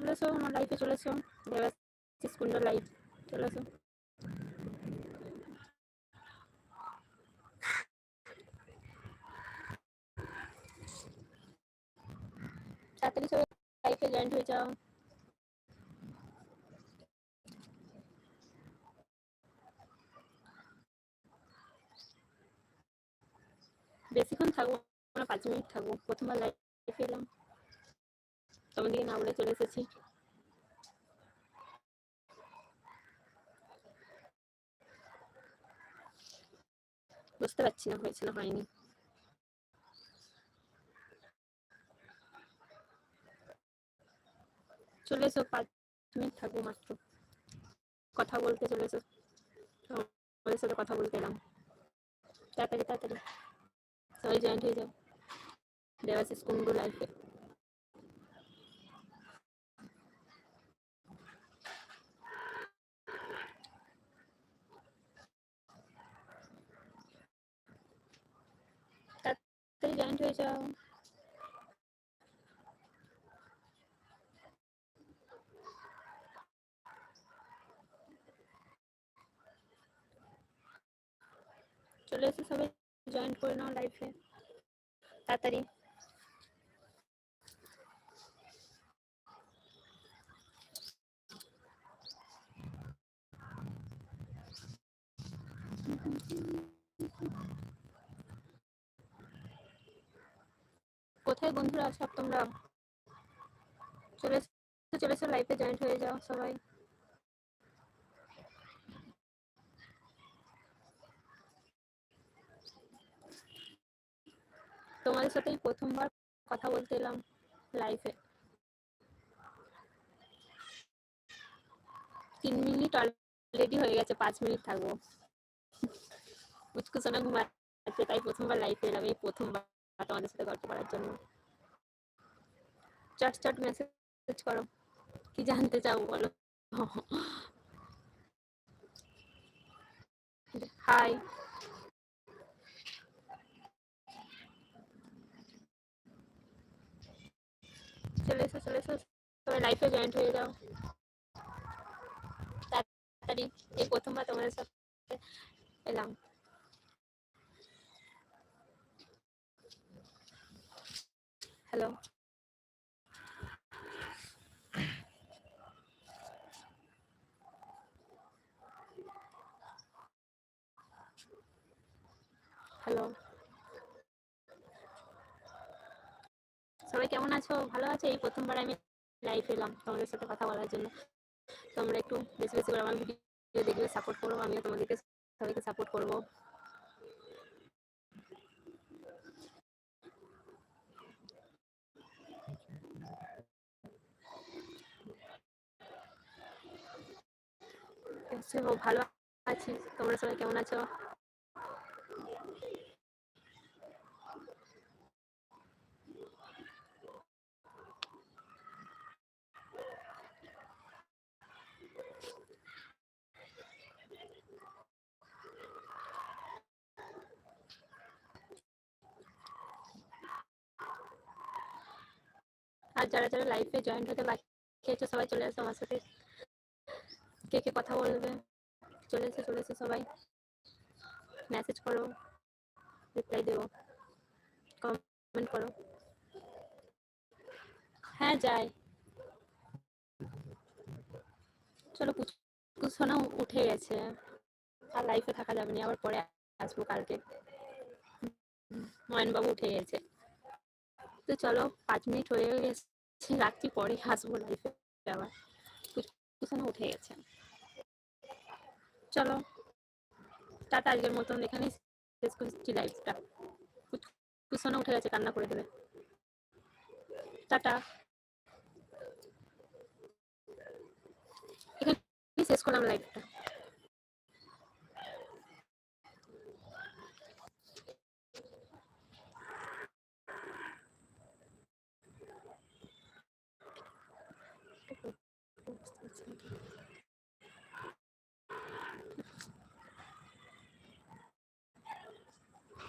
চলে এসো আমার লাইফে চলে এসো স্কুলের লাইফ চলে এসো তাড়াতাড়ি লাইফে হয়ে যাও। বেশিক্ষণ থাকব পাঁচ মিনিট থাকব, প্রথমবার লাইফে এলাম। তোমাদেরকে না বলে চলে এসেছি। বুঝতে পারছি না, হয়েছে না, হয়নি। চলে এসো, পাঁচ মিনিট থাকব মাত্র। কথা বলতে চলে এসো। তোমাদের সাথে কথা বলতে এলাম। তাড়াতাড়ি তাড়াতাড়ি। সবাই জয়েন্ট হয়ে যাও। দেওয়াশিস কুন্ডু লাইফে তাড়াতাড়ি জয়েন্ট হয়ে যাও চলে এসে সবাই জয়েন করে নাও লাইফে তাড়াতাড়ি কোথায় বন্ধুরা, সব তোমরা চলে এসো চলে এসো লাইফে জয়েন্ট হয়ে যাও সবাই। তোমাদের সাথে প্রথমবার কথা বলতে এলাম লাইফে তিন মিনিট অলরেডি হয়ে গেছে, পাঁচ মিনিট থাকব। মুচকুসোনা ঘুমাচ্ছে, তাই প্রথমবার লাইফে এলাম, এই প্রথমবার। তোমাদের সাথে গল্প করার জন্য। চট চট মেসেজ করো। কি জানতে চাও বলো? হাই চলে এসো চলে এসো। সবাই লাইফে জয়েন্ট হয়ে যাও। তাড়াতাড়ি এই প্রথমবার তোমাদের সাথে এলাম। হ্যালো। হ্যালো। সবাই কেমন আছো? ভালো আছো? এই প্রথমবার আমি লাইভ এলাম তোমাদের সাথে কথা বলার জন্য। তোমরা একটু বেশি বেশি করে আমার ভিডিও দেখলে সাপোর্ট করব আমিও তোমাদেরকে সবাইকে সাপোর্ট করব। ভালো আছি। তোমরা সবাই কেমন আছো? আর যারা যারা লাইফে জয়েন হতে বাকি সবাই চলে আসো আমার সাথে। কে কে কথা বলবে? চলেছে এসে, চলে এসে সবাই। মেসেজ করো রিপ্লাই দেবো কমেন্ট করো। হ্যাঁ যাই। চলো কুসোনা উঠে গেছে। আর লাইফে থাকা যাবে না, আবার পরে আসব কালকে। ময়নবাবু উঠে গেছে। তো চলো, পাঁচ মিনিট হয়ে গেছে, রাত্রি পরে আসব লাইফে আবার। কুসোনা উঠে গেছে। চলো, টাটা আজকের মতন এখানে শেষ করছি লাইফটা কুসনে উঠে গেছে, কান্না করে দেবে। টাটা। এখানে শেষ করলাম লাইফটা